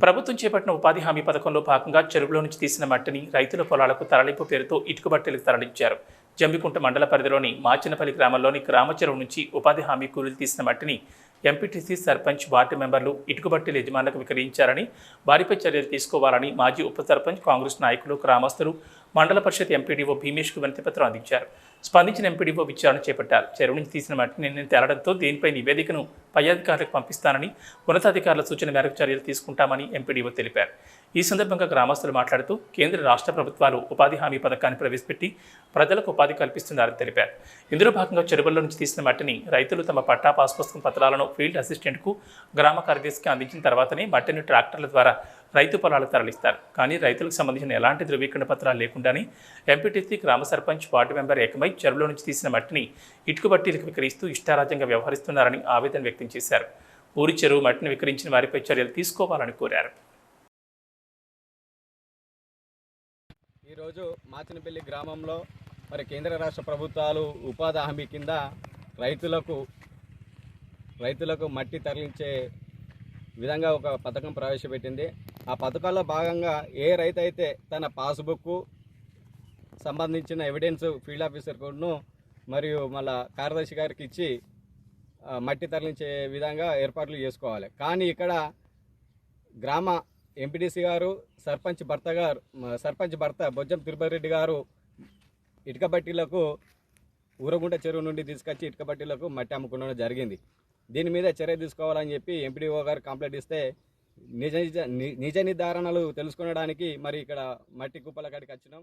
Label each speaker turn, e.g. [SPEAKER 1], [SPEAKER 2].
[SPEAKER 1] ప్రభుత్వం చేపట్టిన ఉపాధి హామీ పథకంలో భాగంగా చెరువులో నుంచి తీసిన మట్టిని రైతుల పొలాలకు తరలింపు పేరుతో ఇటుక బట్టలకు తరలించారు. జంబికుంట మండల పరిధిలోని మాచినపల్లి గ్రామంలోని గ్రామ చెరువు నుంచి ఉపాధి హామీ కూలీలు తీసిన మట్టిని ఎంపీటీసీ సర్పంచ్ వార్డు మెంబర్లు ఇటుకబట్టీల యజమానులకు విక్రయించారని వారిపై చర్యలు తీసుకోవాలని మాజీ ఉప సర్పంచ్ కాంగ్రెస్ నాయకులు గ్రామస్తులు మండల పరిషత్ ఎంపీడీఓ భీమేష్కు వినతిపత్రం అందించారు. స్పందించిన ఎంపీడీఓ విచారణ చేపట్టారు. చెరువు నుంచి తీసిన మట్టిని నిన్న తేలడంతో దీనిపై నివేదికను పై అధికారులకు పంపిస్తానని ఉన్నతాధికారుల సూచన మేరకు చర్యలు తీసుకుంటామని ఎంపీడీఓ తెలిపారు. ఈ సందర్భంగా గ్రామస్తులు మాట్లాడుతూ కేంద్ర రాష్ట్ర ప్రభుత్వాలు ఉపాధి హామీ పథకాన్ని ప్రవేశపెట్టి ప్రజలకు ఉపాధి కల్పిస్తున్నారని తెలిపారు. ఇందులో భాగంగా చెరువుల్లో నుంచి తీసిన మట్టిని రైతులు తమ పట్టా పాస్ పుస్తకం పత్రాలను ఫీల్డ్ అసిస్టెంట్కు గ్రామ కార్యదర్శికి అందించిన తర్వాతనే మట్టిని ట్రాక్టర్ల ద్వారా రైతు పొలాలకు తరలిస్తారు. కానీ రైతులకు సంబంధించిన ఎలాంటి ధృవీకరణ పత్రాలు లేకుండానే ఎంపీటీసీ గ్రామ సర్పంచ్ వార్డు మెంబర్ ఏకమై చెరువులో నుంచి తీసిన మట్టిని ఇటుక బట్టీలకు విక్రయిస్తూ ఇష్టారాజ్యంగా వ్యవహరిస్తున్నారని ఆవేదన వ్యక్తం చేశారు. ఊరి చెరువు మట్టిని విక్రయించిన వారిపై చర్యలు తీసుకోవాలని కోరారు.
[SPEAKER 2] ఈరోజు మాచినపల్లి గ్రామంలో మరి కేంద్ర రాష్ట్ర ప్రభుత్వాలు ఉపాధి హామీ కింద రైతులకు రైతులకు మట్టి తరలించే విధంగా ఒక పథకం ప్రవేశపెట్టింది. ఆ పథకాల్లో భాగంగా ఏ రైతు అయితే తన పాస్బుక్ సంబంధించిన ఎవిడెన్స్ ఫీల్డ్ ఆఫీసర్ను మరియు మళ్ళా కార్యదర్శి గారికి ఇచ్చి మట్టి తరలించే విధంగా ఏర్పాట్లు చేసుకోవాలి. కానీ ఇక్కడ గ్రామ ఎంపీడీసీ గారు సర్పంచ్ భర్త గారు సర్పంచ్ భర్త బొజ్జం తిరుపతి రెడ్డి గారు ఇటుక బట్టీలకు ఊరగుంట చెరువు నుండి తీసుకొచ్చి ఇటుక బట్టీలకు మట్టి అమ్ముకోవడం జరిగింది. దీని మీద చర్య తీసుకోవాలని చెప్పి ఎంపీడీఓ గారు కంప్లైంట్ ఇస్తే నిజ నిజ నిజ నిర్ధారణలు తెలుసుకునడానికి మరి ఇక్కడ మట్టి కుప్పల కాడికి వచ్చినాం.